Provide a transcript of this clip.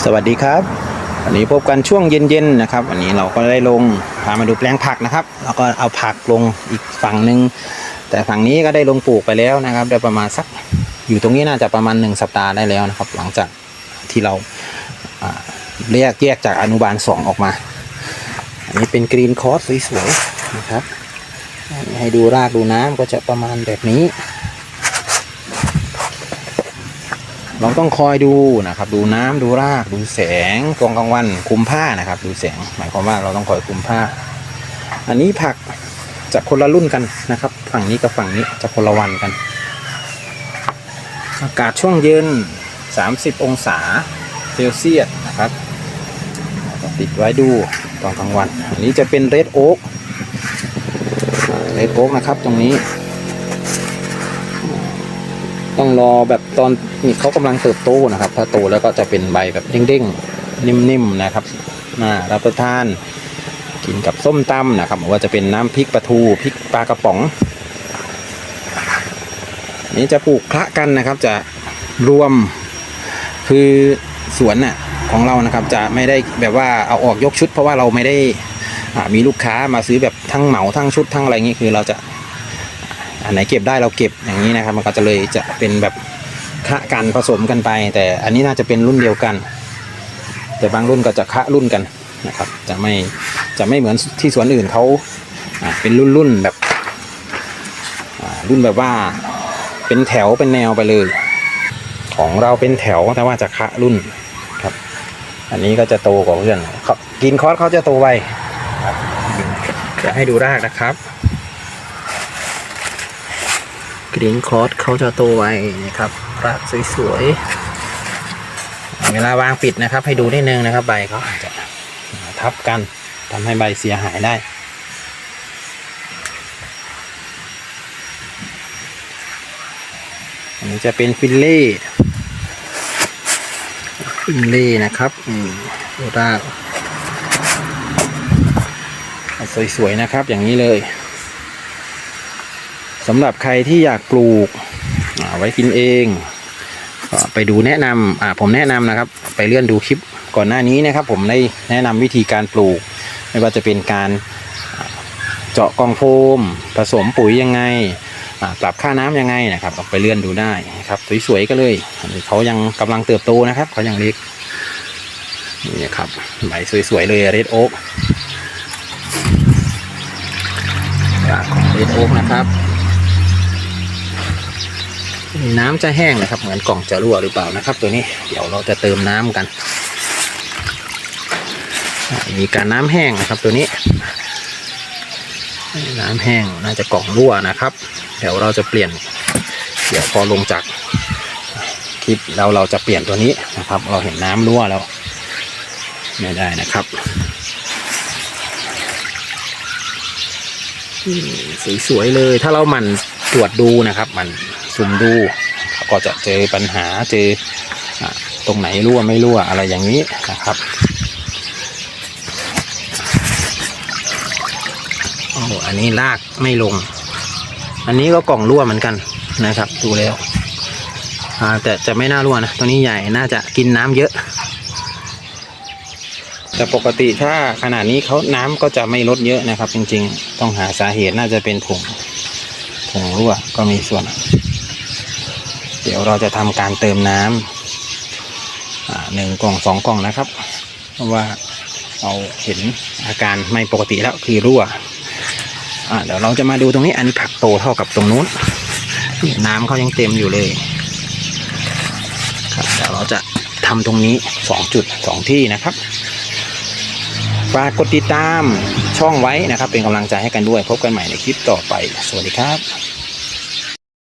สวัสดีครับ วันนี้พบกันช่วงเย็นๆนะครับ วันนี้เราก็ได้ลงพามาดูแปลงผักนะครับแล้วก็เอาผักลงอีกฝั่งหนึ่งแต่ฝั่งนี้ก็ได้ลงปลูกไปแล้วนะครับ ได้ประมาณสักอยู่ตรงนี้น่าจะประมาณหนึ่งสัปดาห์ได้แล้วนะครับ หลังจากที่เราอ่าแยกแยกจากอนุบาลสองออกมา อันนี้เป็นกรีนคอร์สสวยๆนะครับ ให้ดูรากดูน้ำก็จะประมาณแบบนี้ เราต้องคอยดูนะครับ ดูน้ำดูรากดูแสงตอนกลางวันคุมผ้านะครับ ดูแสงหมายความว่าเราต้องคอยคุมผ้า อันนี้ผักจะคนละรุ่นกันนะครับ ฝั่งนี้กับฝั่งนี้จะคนละวันกัน อากาศช่วงเย็น 30 องศาเซลเซียสนะครับติดไว้ดูตอนกลางวัน อันนี้จะเป็นเรดโอ๊กเรดโอ๊กนะครับตรงนี้ ต้องรอแบบตอนนี่เขากำลังเติบโตนะครับ ถ้าโตแล้วก็จะเป็นใบแบบเด้งๆ นิ่มๆนะครับน่ารับประทาน กินกับส้มตำนะครับหรือว่าจะเป็นน้ำพริกปลาทูพริกปลากระป๋อง นี่จะปลูกคละกันนะครับ จะรวมคือสวนน่ะของเรานะครับจะไม่ได้แบบว่าเอาออกยกชุด เพราะว่าเราไม่ได้มีลูกค้ามาซื้อแบบทั้งเหมาทั้งชุดทั้งอะไรอย่างนี้คือเราจะ อันไหนเก็บได้เราเก็บอย่างนี้นะครับมันก็จะเลยจะเป็นแบบคะกันผสมกันไป แต่อันนี้น่าจะเป็นรุ่นเดียวกัน แต่บางรุ่นก็จะคะรุ่นกันนะครับ จะไม่จะไม่เหมือนที่สวนอื่นเขาเป็นรุ่นรุ่นแบบรุ่นแบบว่าเป็นแถวเป็นแนวไปเลย ของเราเป็นแถวแต่ว่าจะคะรุ่นครับ อันนี้ก็จะโตกว่าเพื่อนเขากินคอร์สเขาจะโตไวครับจะให้ดูรากนะครับ กรีนคอร์สเขาจะโตไวนะครับรากสวยๆ เวลาวางปิดนะครับ ให้ดูนิดนึงนะครับ ใบเขาอาจจะทับกันทำให้ใบเสียหายได้อันนี้จะเป็นฟิลเล่ฟิลเล่นะครับอืมดูรากสวยๆนะครับอย่างนี้เลย สำหรับใครที่อยากปลูกไว้กินเองไปดูแนะนำผมแนะนำนะครับ ไปเลื่อนดูคลิปก่อนหน้านี้นะครับ ผมได้แนะนำวิธีการปลูก ไม่ว่าจะเป็นการเจาะกองโฟมผสมปุ๋ยยังไงปรับค่าน้ำยังไงนะครับไปเลื่อนดูได้ครับสวยๆก็เลยเขายังกำลังเติบโตนะครับเขายังเล็กนี่ครับใบสวยๆเลยเรดโอ๊กของเรดโอ๊กนะครับ น้ำจะแห้งนะครับ เหมือนกล่องจะรั่วหรือเปล่านะครับ ตัวนี้เดี๋ยวเราจะเติมน้ำกัน มีการน้ำแห้งนะครับ ตัวนี้ น้ำแห้งน่าจะกล่องรั่วนะครับ เดี๋ยวเราจะเปลี่ยน เดี๋ยวพอลงจากคลิปแล้วเราจะเปลี่ยนตัวนี้นะครับ เราเห็นน้ำรั่วแล้วไม่ได้นะครับสวยๆเลยถ้าเราหมั่นตรวจดูนะครับ มัน ซุ่มดูก็จะเจอปัญหาเจอตรงไหนรั่วไม่รั่วอะไรอย่างนี้นะครับโอ้อันนี้ลากไม่ลง อันนี้ก็กล่องรั่วเหมือนกันนะครับ ดูแล้วแต่จะไม่น่ารั่วนะตัวนี้ใหญ่น่าจะกินน้ำเยอะ แต่ปกติถ้าขนาดนี้เขาน้ำก็จะไม่ลดเยอะนะครับ จริงๆ ต้องหาสาเหตุน่าจะเป็นผงผงรั่วก็มีส่วน เดี๋ยวเราจะทำการเติมน้ำอ่าหนึ่งกล่องสองกล่องนะครับ เพราะว่าเราเห็นอาการไม่ปกติแล้วคือรั่วเดี๋ยวเราจะมาดูตรงนี้อันนี้ผักโตเท่ากับตรงนู้นน้ำเขายังเต็มอยู่เลยเดี๋ยวเราจะทำตรงนี้สองจุดสองที่นะครับฝากกดติดตามช่องไว้นะครับ เป็นกำลังใจให้กันด้วย พบกันใหม่ในคลิปต่อไป สวัสดีครับ